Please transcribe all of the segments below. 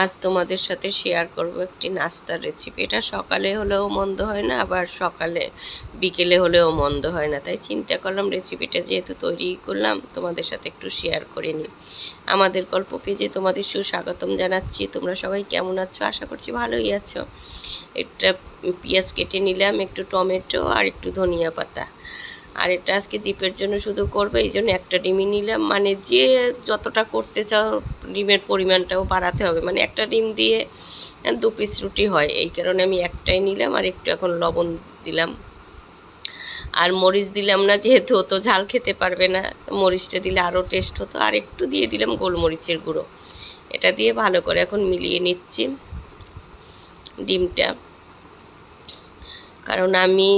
আজ তোমাদের সাথে শেয়ার করব একটি নাস্তার রেসিপি এটা সকালে হলেও মন্দ হয় না, আবার সকালে বিকেলে হলেও মন্দ হয় না। তাই চিন্তা করলাম রেসিপিটা যেহেতু তৈরি করলাম, তোমাদের সাথে একটু শেয়ার করে নিই। আমাদের গল্প পেজে তোমাদের সুস্বাগতম জানাচ্ছি। তোমরা সবাই কেমন আছো? আশা করছি ভালোই আছো। একটা পেঁয়াজ কেটে নিলাম, একটু টমেটো আর একটু ধনিয়া পাতা। আর এটা আজকে দ্বীপের জন্য শুধু করবে, এই জন্য একটা ডিমই নিলাম। মানে যে যতটা করতে চাও, ডিমের পরিমাণটাও বাড়াতে হবে। মানে একটা ডিম দিয়ে দু পিস রুটি হয়, এই কারণে আমি একটাই নিলাম আর একটু এখন লবণ দিলাম। আর মরিচ দিলাম না, যেহেতু তো ঝাল খেতে পারবে না, মরিচটা দিলে আরও টেস্ট হতো। আর একটু দিয়ে দিলাম গোলমরিচের গুঁড়ো। এটা দিয়ে ভালো করে এখন মিলিয়ে নিচ্ছি ডিমটা। কারণ আমি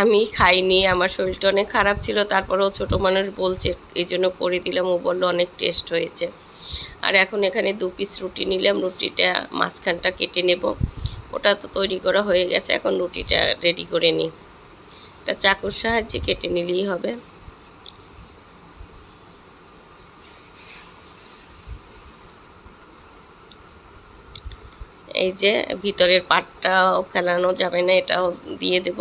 আমি খাইনি, আমার শরীরটা অনেক খারাপ ছিল, তারপরেও ছোট মানুষ বলছে এই জন্য করে দিলাম। ও বলল, অনেক টেস্ট হয়েছে। আর এখন এখানে দু পিস রুটি নিলাম, রুটিটা মাঝখানটা কেটে নেব। ওটা তো তৈরি করা হয়ে গেছে, এখন রুটিটা রেডি করে নিই। এটা চাকুর সাহায্যে কেটে নিলেই হবে। এই যে ভিতরের পাটটাও ফেলানো যাবে না, এটাও দিয়ে দেব।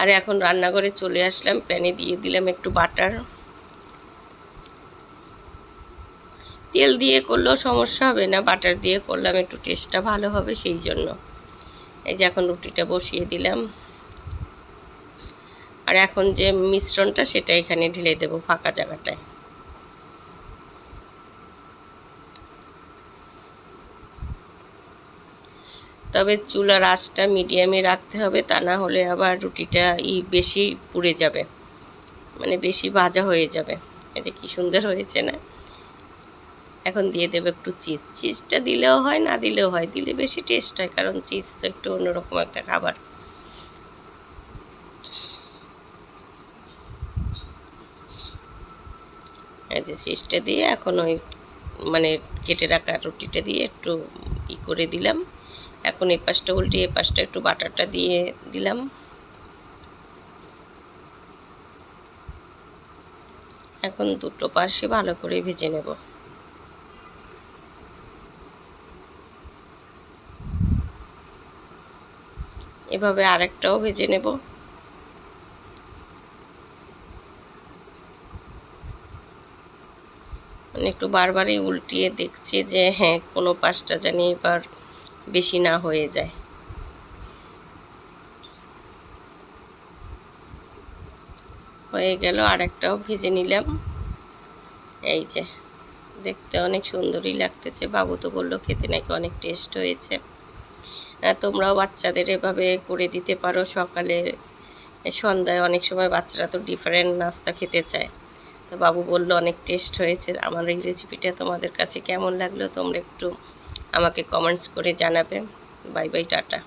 আর এখন রান্নাঘরে চলে আসলাম, প্যানে দিয়ে দিলাম একটু বাটার। তেল দিয়ে করলেও সমস্যা হবে না, বাটার দিয়ে করলাম একটু টেস্টটা ভালো হবে সেই জন্য। এই যে এখন রুটিটা বসিয়ে দিলাম। আর এখন যে মিশ্রণটা, সেটা এখানে ঢেলে দেবো ফাঁকা জায়গাটায়। তবে চুলার আঁচটা মিডিয়ামে রাখতে হবে, তা না হলে আবার রুটিটা ই বেশি পুড়ে যাবে। মানে বেশি ভাজা হয়ে যাবে। এই যে কী সুন্দর হয়েছে না? এখন দিয়ে দেবে একটু চিজ। চিজটা দিলেও হয়, না দিলেও হয়। দিলে বেশি টেস্ট হয়, কারণ চিজ তো একটু অন্যরকম একটা খাবার। এই যে চিজটা দিয়ে এখন ওই মানে কেটে রাখা রুটিটা দিয়ে একটু ই করে দিলাম। এখন এই পাশটা উল্টে, এই পাশটা একটু বাটারটা দিয়ে দিলাম। এখন দুটো পাশে ভালো করে ভেজে নেব। এভাবে আরেকটাও ভেজে নেব। মানে একটু বারবারই উল্টিয়ে দেখছি যে হ্যাঁ কোনো পাশটা জানি এবার বেশি না হয়ে যায়। হয়ে গেল আর একটাও ভেজে নিলাম। এই যে, দেখতে অনেক সুন্দরই লাগতেছে। বাবু তো বলল খেতে নাকি অনেক টেস্ট হয়েছে। তোমরাও বাচ্চাদের এভাবে করে দিতে পারো। সকালে সন্ধ্যায় অনেক সময় বাচ্চারা তো ডিফারেন্ট নাস্তা খেতে চায়। তো বাবু বলল অনেক টেস্ট হয়েছে। আমার এই রেসিপিটা তোমাদের কাছে কেমন লাগল তোমরা একটু আমাকে কমেন্টস করে জানাবে। Bye bye tata.